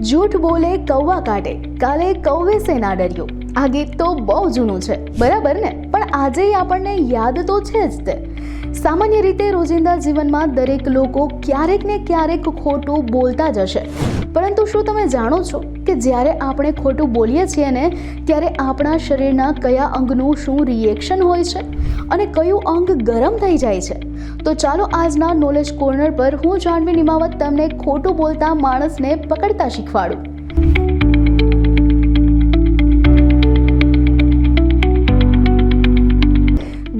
જૂઠ બોલે કૌવા કાઢે. કાલે કૌવે સે ના ડર્યો. આ ગીત તો બહુ જૂનું છે. બરાબર ને? પણ આજે આપણને યાદ તો છે જ તે. સામાન્ય રીતે રોજિંદા જીવનમાં દરેક લોકો ક્યારેક ને ક્યારેક ખોટું બોલતા જ હશે. પરંતુ શું તમે જાણો છો કે જ્યારે આપણે ખોટું બોલીએ છીએ ને, ત્યારે આપણા શરીરના કયા અંગનું શું રિએક્શન હોય છે અને કયું અંગ ગરમ થઈ જાય છે? તો ચાલો આજના નોલેજ કોર્નર પર હું જાણવી નિમાવત તમને ખોટું બોલતા માણસને પકડતા શીખવાડું.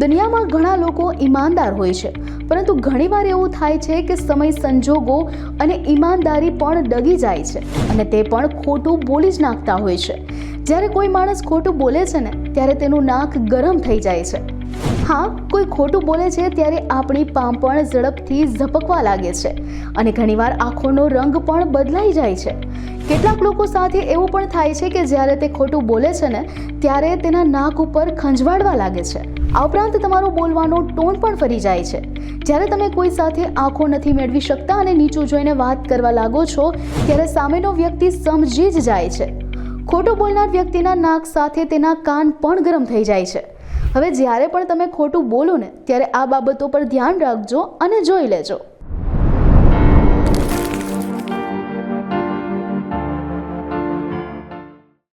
દુનિયામાં ઘણા લોકો ઈમાનદાર હોય છે. પરંતુ ઘણીવાર એવું થાય છે કે સમય સંજોગો અને ઈમાનદારી પણ ડગી જાય છે અને તે પણ ખોટું બોલી જ નાખતા હોય છે. જ્યારે કોઈ માણસ ખોટું બોલે છે ને, ત્યારે તેનું નાક ગરમ થઈ જાય છે. હા, કોઈ ખોટું બોલે છે ત્યારે આપણી પામ પણ ઝડપથી ઝપકવા લાગે છે અને ઘણીવાર આંખોનો રંગ પણ બદલાઈ જાય છે. કેટલાક લોકો સાથે એવું પણ થાય છે કે જ્યારે તે ખોટું બોલે છે ને, ત્યારે તેના નાક ઉપર ખંજવાડવા લાગે છે. આ ઉપરાંત તમારો બોલવાનો ટોન પણ ફરી જાય છે. જ્યારે તમે કોઈ સાથે આંખો નથી મેળવી શકતા અને નીચું જોઈને વાત કરવા લાગો છો, ત્યારે સામેનો વ્યક્તિ સમજી જ જાય છે. ખોટું બોલનાર વ્યક્તિના નાક સાથે તેના કાન પણ ગરમ થઈ જાય છે. હવે જ્યારે પણ તમે ખોટું બોલો ને, ત્યારે આ બાબતો પર ધ્યાન રાખજો અને જોઈ લેજો.